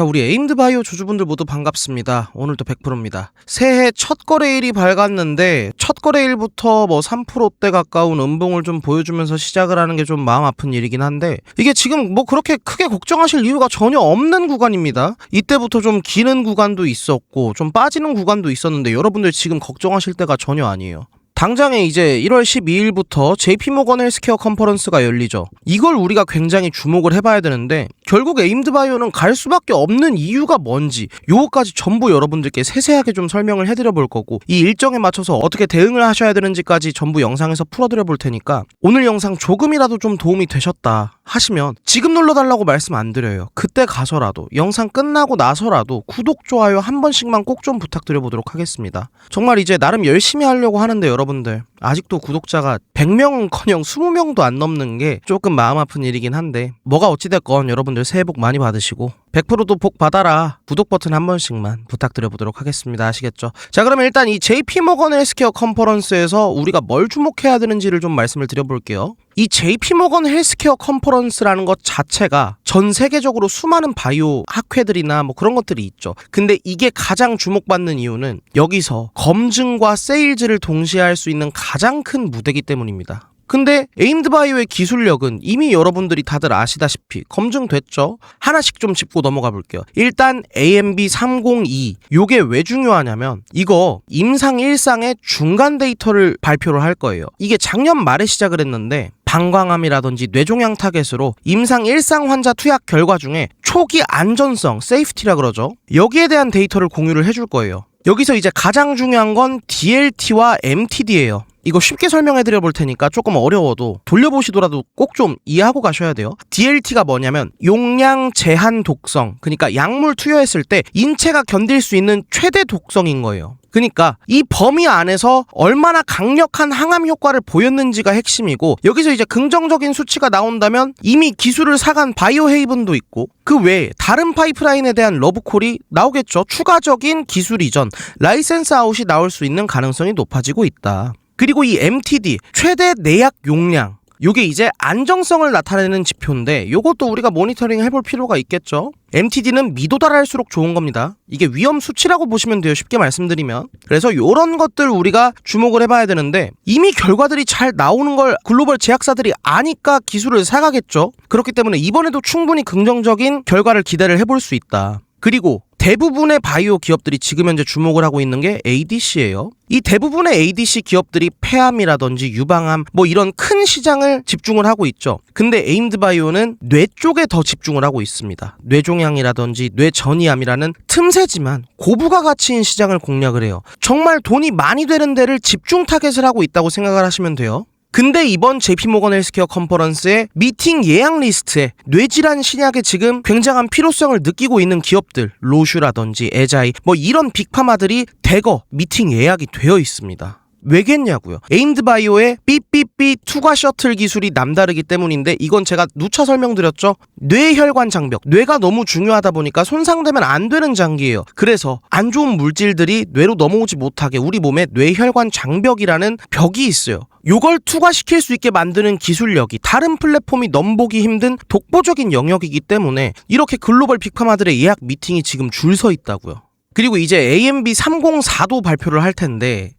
자, 우리 에임드 바이오 주주분들 모두 반갑습니다. 오늘도 100%입니다. 새해 첫 거래일이 밝았는데 첫 거래일부터 뭐 3%대 가까운 음봉을 좀 보여주면서 시작을 하는 게 좀 마음 아픈 일이긴 한데 이게 지금 뭐 그렇게 크게 걱정하실 이유가 전혀 없는 구간입니다. 이때부터 좀 기는 구간도 있었고 좀 빠지는 구간도 있었는데 여러분들 지금 걱정하실 때가 전혀 아니에요. 당장에 이제 1월 12일부터 JP모건 헬스케어 컨퍼런스가 열리죠. 이걸 우리가 굉장히 주목을 해봐야 되는데 결국 에임드 바이오는 갈 수밖에 없는 이유가 뭔지 요거까지 전부 여러분들께 세세하게 좀 설명을 해드려 볼 거고 이 일정에 맞춰서 어떻게 대응을 하셔야 되는지까지 전부 영상에서 풀어드려 볼 테니까 오늘 영상 조금이라도 좀 도움이 되셨다 하시면 지금 눌러달라고 말씀 안 드려요. 그때 가서라도 영상 끝나고 나서라도 구독, 좋아요 한 번씩만 꼭 좀 부탁드려 보도록 하겠습니다. 정말 이제 나름 열심히 하려고 하는데 여러분들 아직도 구독자가 100명은커녕 20명도 안 넘는 게 조금 마음 아픈 일이긴 한데 뭐가 어찌됐건 여러분들 새해 복 많이 받으시고 100%도 복 받아라 구독 버튼 한 번씩만 부탁드려 보도록 하겠습니다 아시겠죠 자 그러면 일단 이 JP모건 헬스케어 컨퍼런스에서 우리가 뭘 주목해야 되는지를 좀 말씀을 드려볼게요 이 JP모건 헬스케어 컨퍼런스라는 것 자체가 전 세계적으로 수많은 바이오 학회들이나 뭐 그런 것들이 있죠. 근데 이게 가장 주목받는 이유는 여기서 검증과 세일즈를 동시에 할 수 있는 가장 큰 무대기 때문입니다. 근데 에임드바이오의 기술력은 이미 여러분들이 다들 아시다시피 검증됐죠. 하나씩 좀 짚고 넘어가 볼게요. 일단 AMB 302 요게 왜 중요하냐면 이거 임상 일상의 중간 데이터를 발표를 할 거예요. 이게 작년 말에 시작을 했는데 방광암이라든지 뇌종양 타겟으로 임상 일상 환자 투약 결과 중에 초기 안전성, 세이프티라 그러죠. 여기에 대한 데이터를 공유를 해줄 거예요. 여기서 이제 가장 중요한 건 DLT와 MTD예요. 이거 쉽게 설명해 드려 볼 테니까 조금 어려워도 돌려보시더라도 꼭 좀 이해하고 가셔야 돼요. DLT가 뭐냐면 용량 제한 독성. 그러니까 약물 투여했을 때 인체가 견딜 수 있는 최대 독성인 거예요. 그러니까 이 범위 안에서 얼마나 강력한 항암 효과를 보였는지가 핵심이고 여기서 이제 긍정적인 수치가 나온다면 이미 기술을 사간 바이오 헤이븐도 있고 그 외에 다른 파이프라인에 대한 러브콜이 나오겠죠. 추가적인 기술 이전, 라이센스 아웃이 나올 수 있는 가능성이 높아지고 있다. 그리고 이 MTD 최대 내약 용량 요게 이제 안정성을 나타내는 지표인데 요것도 우리가 모니터링 해볼 필요가 있겠죠. MTD는 미도달할수록 좋은 겁니다. 이게 위험 수치라고 보시면 돼요. 쉽게 말씀드리면. 그래서 요런 것들 우리가 주목을 해봐야 되는데 이미 결과들이 잘 나오는 걸 글로벌 제약사들이 아니까 기술을 사가겠죠. 그렇기 때문에 이번에도 충분히 긍정적인 결과를 기대를 해볼 수 있다. 그리고 대부분의 바이오 기업들이 지금 현재 주목을 하고 있는 게 ADC예요. 이 대부분의 ADC 기업들이 폐암이라든지 유방암 뭐 이런 큰 시장을 집중을 하고 있죠. 근데 에임드 바이오는 뇌 쪽에 더 집중을 하고 있습니다. 뇌종양이라든지 뇌전이암이라는 틈새지만 고부가 가치인 시장을 공략을 해요. 정말 돈이 많이 되는 데를 집중 타겟을 하고 있다고 생각을 하시면 돼요. 근데 이번 JP모건 헬스케어 컨퍼런스의 미팅 예약 리스트에 뇌질환 신약에 지금 굉장한 필요성을 느끼고 있는 기업들 로슈라든지 에자이 뭐 이런 빅파마들이 대거 미팅 예약이 되어 있습니다. 왜겠냐고요. 에임드 바이오의 삐삐삐 투과 셔틀 기술이 남다르기 때문인데 이건 제가 누차 설명드렸죠. 뇌혈관 장벽, 뇌가 너무 중요하다 보니까 손상되면 안 되는 장기예요. 그래서 안 좋은 물질들이 뇌로 넘어오지 못하게 우리 몸에 뇌혈관 장벽이라는 벽이 있어요. 요걸 투과시킬 수 있게 만드는 기술력이 다른 플랫폼이 넘보기 힘든 독보적인 영역이기 때문에 이렇게 글로벌 빅파마들의 예약 미팅이 지금 줄 서 있다고요. 그리고 이제 AMB 304도 발표를 할 텐데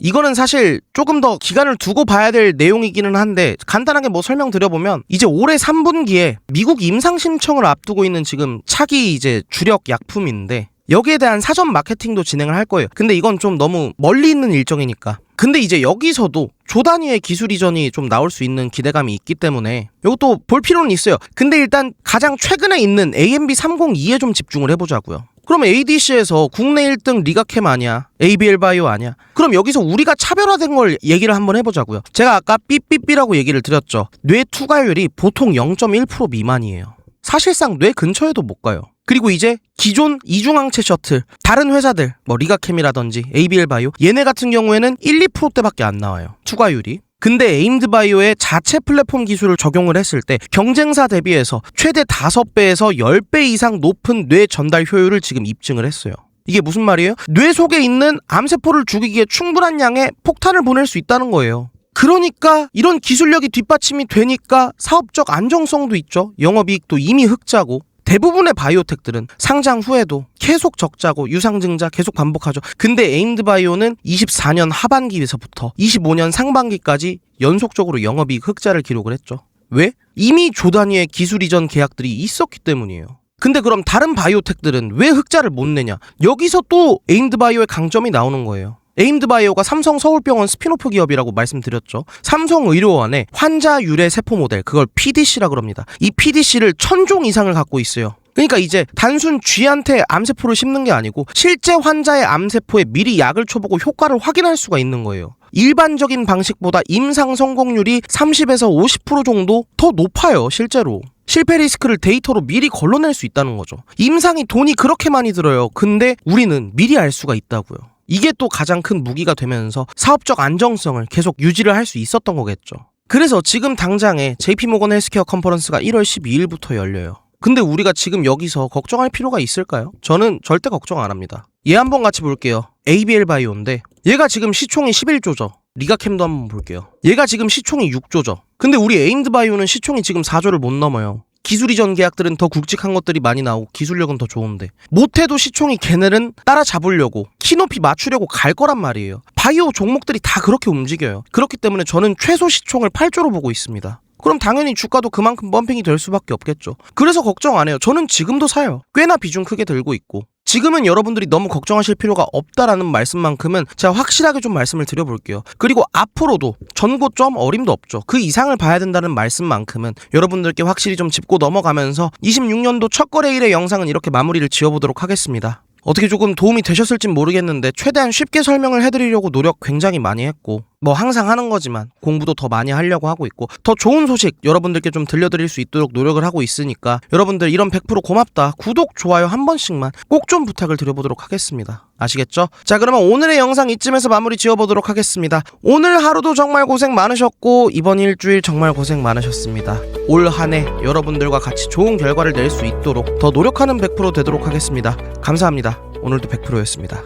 이거는 사실 조금 더 기간을 두고 봐야 될 내용이기는 한데 간단하게 뭐 설명드려보면 이제 올해 3분기에 미국 임상 신청을 앞두고 있는 지금 차기 이제 주력 약품인데 여기에 대한 사전 마케팅도 진행을 할 거예요. 근데 이건 좀 너무 멀리 있는 일정이니까. 근데 이제 여기서도 조 단위의 기술 이전이 좀 나올 수 있는 기대감이 있기 때문에 이것도 볼 필요는 있어요. 근데 일단 가장 최근에 있는 AMB 302에 좀 집중을 해보자고요. 그럼 ADC에서 국내 1등 리가캠 아니야? ABL 바이오 아니야? 그럼 여기서 우리가 차별화된 걸 얘기를 한번 해보자고요. 제가 아까 삐삐삐라고 얘기를 드렸죠. 뇌 투과율이 보통 0.1% 미만이에요. 사실상 뇌 근처에도 못 가요. 그리고 이제 기존 이중항체 셔틀 다른 회사들 뭐 리가캠이라든지 ABL 바이오 얘네 같은 경우에는 1, 2%대밖에 안 나와요. 투과율이. 근데 에임드 바이오의 자체 플랫폼 기술을 적용을 했을 때 경쟁사 대비해서 최대 5배에서 10배 이상 높은 뇌 전달 효율을 지금 입증을 했어요. 이게 무슨 말이에요? 뇌 속에 있는 암세포를 죽이기에 충분한 양의 폭탄을 보낼 수 있다는 거예요. 그러니까 이런 기술력이 뒷받침이 되니까 사업적 안정성도 있죠. 영업이익도 이미 흑자고 대부분의 바이오텍들은 상장 후에도 계속 적자고 유상증자 계속 반복하죠. 근데 에임드 바이오는 24년 하반기에서부터 25년 상반기까지 연속적으로 영업이익 흑자를 기록을 했죠. 왜? 이미 조 단위의 기술 이전 계약들이 있었기 때문이에요. 근데 그럼 다른 바이오텍들은 왜 흑자를 못 내냐? 여기서 또 에임드 바이오의 강점이 나오는 거예요. 에임드 바이오가 삼성 서울병원 스피노프 기업이라고 말씀드렸죠. 삼성 의료원의 환자 유래 세포 모델, 그걸 PDC라 그럽니다. 이 PDC를 천종 이상을 갖고 있어요. 그러니까 이제 단순 쥐한테 암세포를 심는 게 아니고 실제 환자의 암세포에 미리 약을 쳐보고 효과를 확인할 수가 있는 거예요. 일반적인 방식보다 임상 성공률이 30에서 50% 정도 더 높아요, 실제로. 실패 리스크를 데이터로 미리 걸러낼 수 있다는 거죠. 임상이 돈이 그렇게 많이 들어요. 근데 우리는 미리 알 수가 있다고요. 이게 또 가장 큰 무기가 되면서 사업적 안정성을 계속 유지를 할 수 있었던 거겠죠. 그래서 지금 당장에 JP모건 헬스케어 컨퍼런스가 1월 12일부터 열려요. 근데 우리가 지금 여기서 걱정할 필요가 있을까요? 저는 절대 걱정 안 합니다. 얘 한번 같이 볼게요. ABL 바이오인데 얘가 지금 시총이 11조죠. 리가캠도 한번 볼게요. 얘가 지금 시총이 6조죠. 근데 우리 에임드 바이오는 시총이 지금 4조를 못 넘어요. 기술 이전 계약들은 더 굵직한 것들이 많이 나오고 기술력은 더 좋은데 못해도 시총이 걔네는 따라잡으려고 키 높이 맞추려고 갈 거란 말이에요. 바이오 종목들이 다 그렇게 움직여요. 그렇기 때문에 저는 최소 시총을 8조로 보고 있습니다. 그럼 당연히 주가도 그만큼 펌핑이 될 수밖에 없겠죠. 그래서 걱정 안 해요. 저는 지금도 사요. 꽤나 비중 크게 들고 있고. 지금은 여러분들이 너무 걱정하실 필요가 없다라는 말씀만큼은 제가 확실하게 좀 말씀을 드려볼게요. 그리고 앞으로도 전고 점 어림도 없죠. 그 이상을 봐야 된다는 말씀만큼은 여러분들께 확실히 좀 짚고 넘어가면서 26년도 첫 거래일의 영상은 이렇게 마무리를 지어보도록 하겠습니다. 어떻게 조금 도움이 되셨을진 모르겠는데 최대한 쉽게 설명을 해드리려고 노력 굉장히 많이 했고 뭐 항상 하는 거지만 공부도 더 많이 하려고 하고 있고 더 좋은 소식 여러분들께 좀 들려드릴 수 있도록 노력을 하고 있으니까 여러분들 이런 100% 고맙다. 구독 좋아요 한 번씩만 꼭 좀 부탁을 드려보도록 하겠습니다. 아시겠죠? 자 그러면 오늘의 영상 이쯤에서 마무리 지어보도록 하겠습니다. 오늘 하루도 정말 고생 많으셨고 이번 일주일 정말 고생 많으셨습니다. 올 한 해 여러분들과 같이 좋은 결과를 낼 수 있도록 더 노력하는 100% 되도록 하겠습니다. 감사합니다. 오늘도 100%였습니다